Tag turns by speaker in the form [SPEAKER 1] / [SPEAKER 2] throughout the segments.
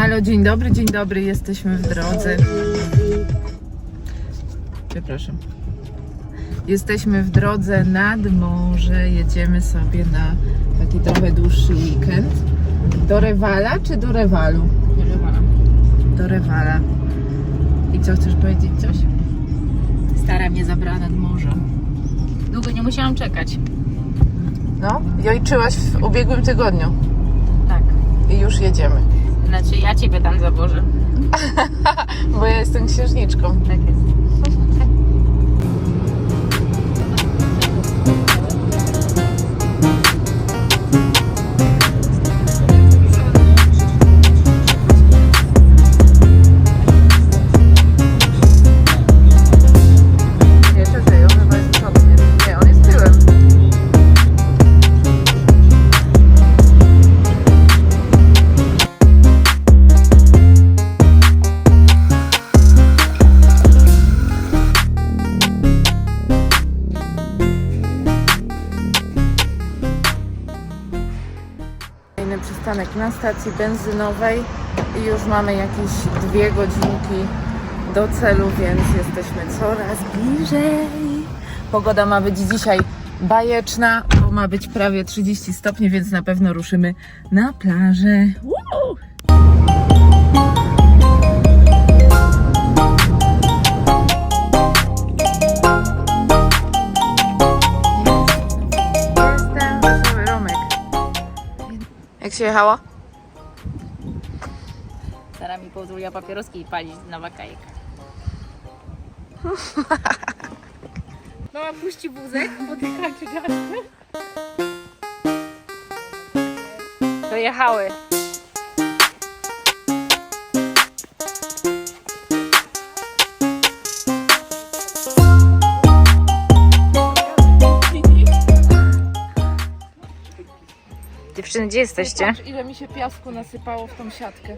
[SPEAKER 1] Halo, dzień dobry, dzień dobry, jesteśmy w drodze. Przepraszam. Jesteśmy w drodze nad morze, jedziemy sobie na taki trochę dłuższy weekend. Do Rewala czy do Rewalu? Do Rewala. I co, chcesz powiedzieć coś? Stara mnie zabrała nad morze.
[SPEAKER 2] Długo nie musiałam czekać.
[SPEAKER 1] No, jojczyłaś w ubiegłym tygodniu
[SPEAKER 2] Tak.
[SPEAKER 1] i już jedziemy.
[SPEAKER 2] Znaczy ja ciebie tam zawożę.
[SPEAKER 1] Bo ja jestem księżniczką.
[SPEAKER 2] Tak jest.
[SPEAKER 1] Na stacji benzynowej i już mamy jakieś dwie godzinki do celu, więc jesteśmy coraz bliżej. Pogoda ma być dzisiaj bajeczna, bo ma być prawie 30 stopni, więc na pewno ruszymy na plażę. Woo! Jak się jechało?
[SPEAKER 2] Stara mi pozwoliła papieroski palić na wakajek. Mama puści wózek, bo ty haczy Dojechały. Dziewczyny, gdzie jesteście?
[SPEAKER 1] Patrz, ile mi się piasku nasypało w tą siatkę.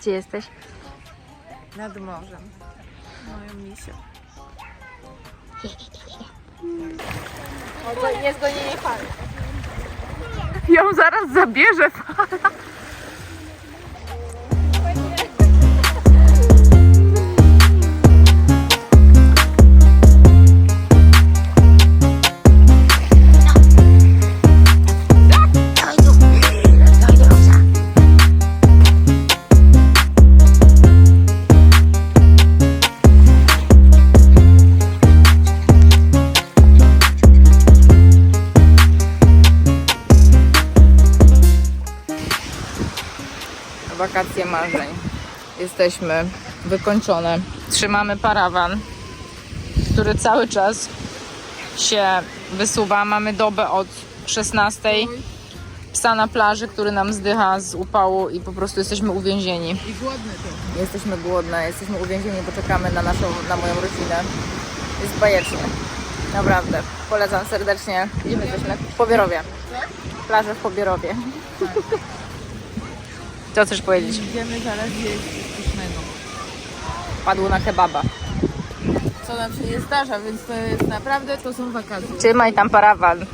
[SPEAKER 2] Gdzie jesteś?
[SPEAKER 1] Nad morzem. Moją misją.
[SPEAKER 2] Jest gonienie fal.
[SPEAKER 1] Ją zaraz zabierze fala.
[SPEAKER 2] Wakacje marzeń. Jesteśmy wykończone. Trzymamy parawan, który cały czas się wysuwa. Mamy dobę od 16. Psa na plaży, który nam zdycha z upału i po prostu jesteśmy uwięzieni.
[SPEAKER 1] I głodny to.
[SPEAKER 2] Jesteśmy głodne, jesteśmy uwięzieni, bo czekamy na naszą, na moją rodzinę. Jest bajecznie. Naprawdę. Polecam serdecznie. Gdzie my jesteśmy? W Pobierowie. Plażę w Pobierowie. Co chcesz powiedzieć?
[SPEAKER 1] Idziemy zaraz jeść pysznego.
[SPEAKER 2] Padło na kebaba.
[SPEAKER 1] Co nam się nie zdarza, więc to jest naprawdę, to są wakacje.
[SPEAKER 2] Trzymaj tam parawan.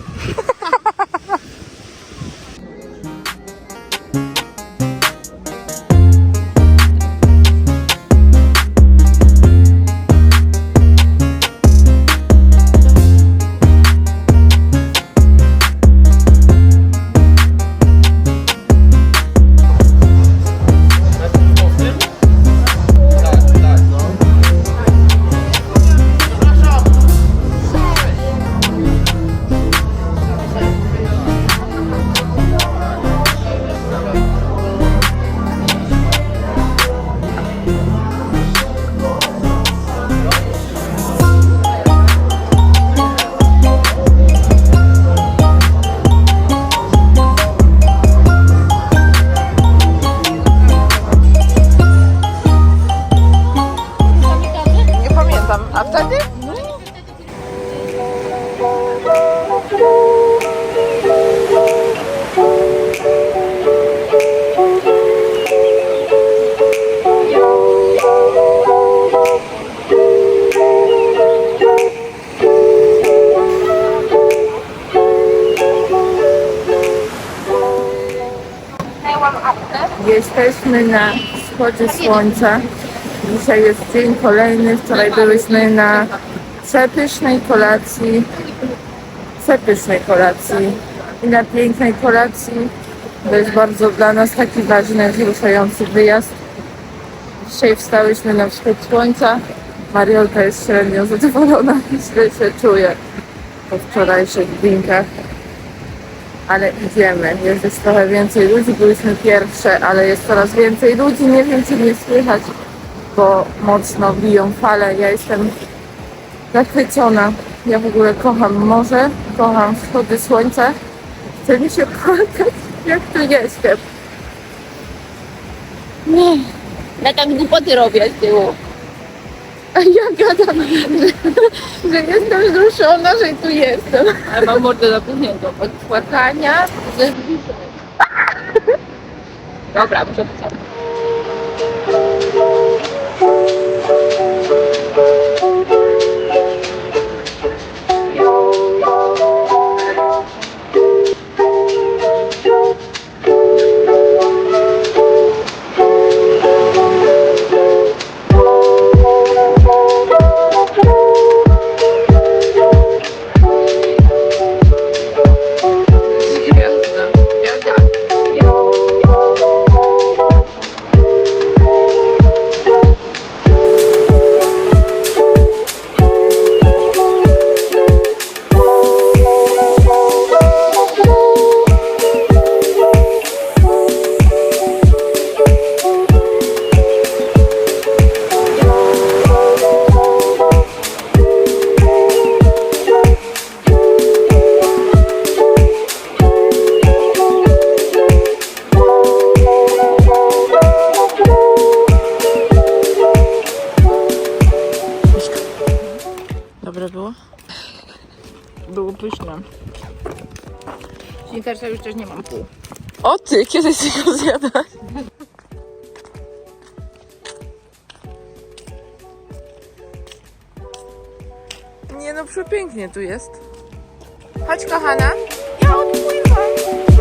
[SPEAKER 1] Jesteśmy na wschodzie słońca. Dzisiaj jest dzień kolejny. Wczoraj byłyśmy na przepysznej kolacji. Przepysznej kolacji i na pięknej kolacji. To jest bardzo dla nas taki ważny, wzruszający wyjazd. Dzisiaj wstałyśmy na wschód słońca. Mariolka jest średnio zadowolona i źle czuje po wczorajszych drinkach. Ale idziemy. Jest już trochę więcej ludzi. Byliśmy pierwsze, ale jest coraz więcej ludzi. Nie wiem, czy mnie słychać, bo mocno biją fale. Ja jestem zachwycona. Ja w ogóle kocham morze, kocham wschody słońca. Chce mi się płakać, jak tu jestem. Nie, ja tam głupoty robię z tyłu. A ja gadam, że, że jestem wzruszona, że tu jestem. Ale mam mordę zapuchniętą od płakania ze. Dobra, muszę pisać.
[SPEAKER 2] Też nie mam pół.
[SPEAKER 1] O ty, kiedy ty go zjadać? Nie no, przepięknie tu jest. Chodź kochana. Ja odpływam.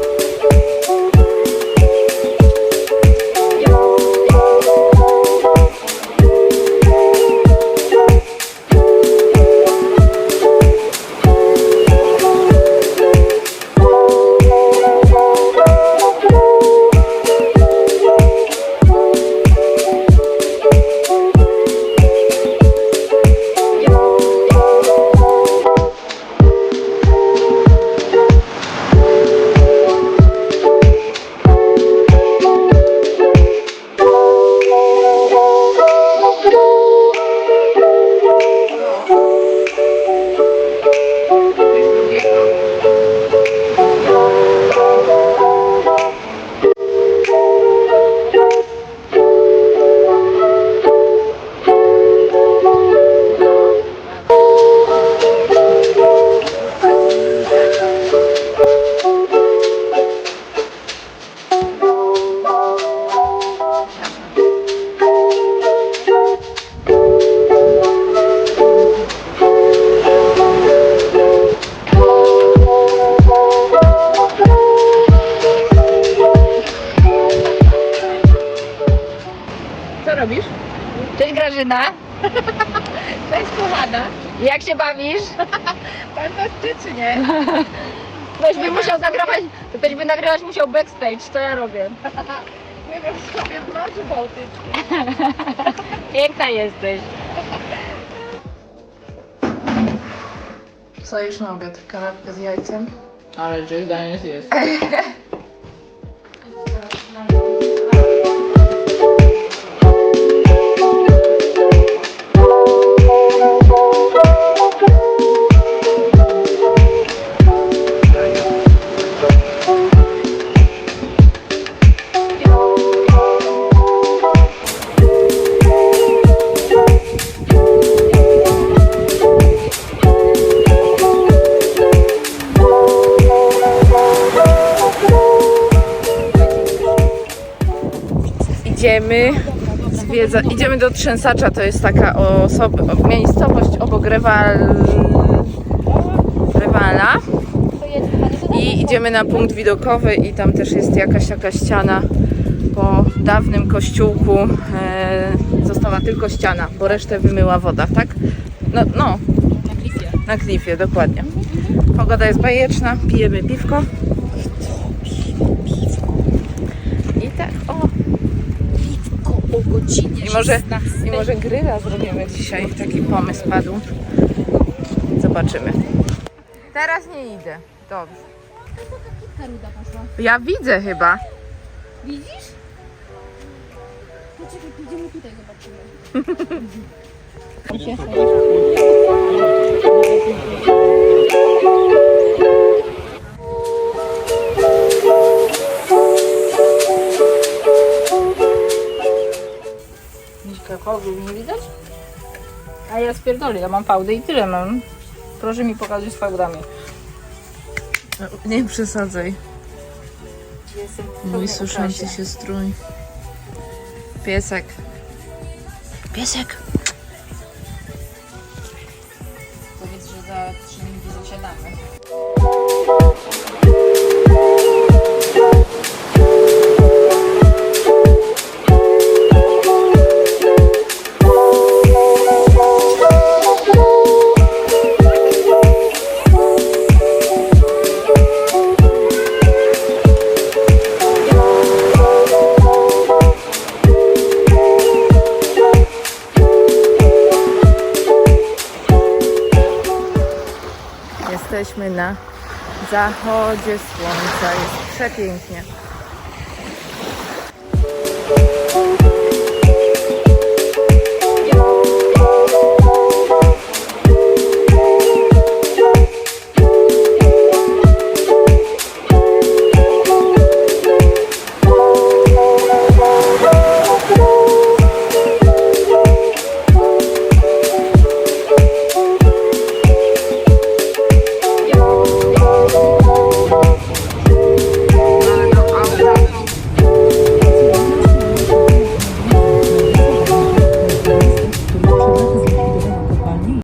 [SPEAKER 2] Bawisz?
[SPEAKER 1] Fantastycznie.
[SPEAKER 2] Ktoś by musiał nagrywać, ktoś by nagrywać musiał backstage, co ja robię.
[SPEAKER 1] Nie wiem, sobie w Morzu Bałtyckim.
[SPEAKER 2] Piękna jesteś.
[SPEAKER 1] Co już obiad? Kanapkę z jajcem.
[SPEAKER 2] Ale czy zdanie jest.
[SPEAKER 1] Idziemy do Trzęsacza, to jest taka osoba, miejscowość obok Rewal, Rewala i idziemy na punkt widokowy i tam też jest jakaś taka ściana po dawnym kościółku e, została tylko ściana, bo resztę wymyła woda, tak? No, no
[SPEAKER 2] Na klifie.
[SPEAKER 1] na klifie, dokładnie. Pogoda jest bajeczna, pijemy piwko. I tak, o,
[SPEAKER 2] O godzinie
[SPEAKER 1] i może, i może gryla zrobimy dzisiaj. Taki pomysł padł. Zobaczymy. Teraz nie idę. Dobrze. Ja widzę chyba.
[SPEAKER 2] Widzisz? Poczekaj, pójdziemy tutaj, zobaczymy. Jakikolwiek nie widać? A ja spierdolę, ja mam fałdy i tyle mam. Proszę mi pokazać swoją ramię.
[SPEAKER 1] Nie przesadzaj.
[SPEAKER 2] Jestem w
[SPEAKER 1] Mój
[SPEAKER 2] pełnej
[SPEAKER 1] suszący się strój. Piesek. Piesek.
[SPEAKER 2] Powiedz, że za 3 minuty zasiadamy.
[SPEAKER 1] Jesteśmy na zachodzie słońca. Jest przepięknie.